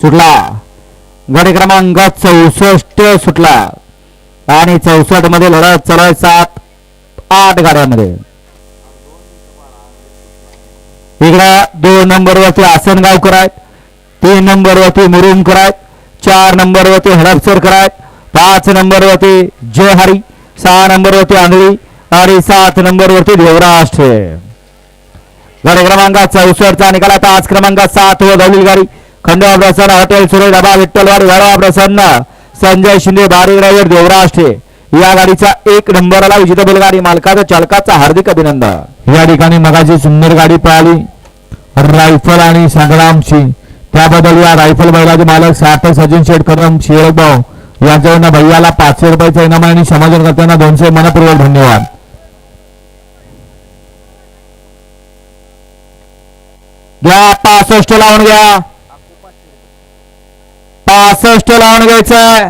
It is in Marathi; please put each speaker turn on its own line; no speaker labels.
सुटला. गाडी क्रमांक चौसष्ट सुटला. आणि चौसष्टमध्ये लढत चालू सात आठ गाड्यांमध्ये. इकडं दोन नंबरवरती आसनगावकर आहेत. तीन नंबरवरती मुरुमकर आहेत. चार नंबरवरती हडपसरकर आहेत. पाच नंबरवरती जयहरी सहा नंबरवरती आंधळी आणि सात नंबरवरती देवराष्ट्र. गाडी क्रमांक चौसष्टचा निकाला आज क्रमांक सात व धावली गाडी खंडवा प्रसन्न हॉटेल सुरेश डबा विठ्ठलवाडी वाडवा प्रसन्न संजय शिंदे भारी ड्रायव्हर देवराष्ट्रे. या गाडीचा एक नंबरला विजेता बैलगाडी मालकाचा चालकाचा हार्दिक अभिनंदन.
या ठिकाणी मगाची सुंदर गाडी पळाली. रायफल आणि संग्राम सिंग. त्याबद्दल या रायफल बैलाचे मालक सार्थक सचिन शेटकरम कदम शिरकभाऊ यांच्याकडनं भैयाला पाचशे रुपयाचा इनाम आणि समाजकर्त्यांना दोनशे मनपूर्वक धन्यवाद.
घ्या पासष्ट लावून घ्या. पासष्ट लावून घ्यायचं.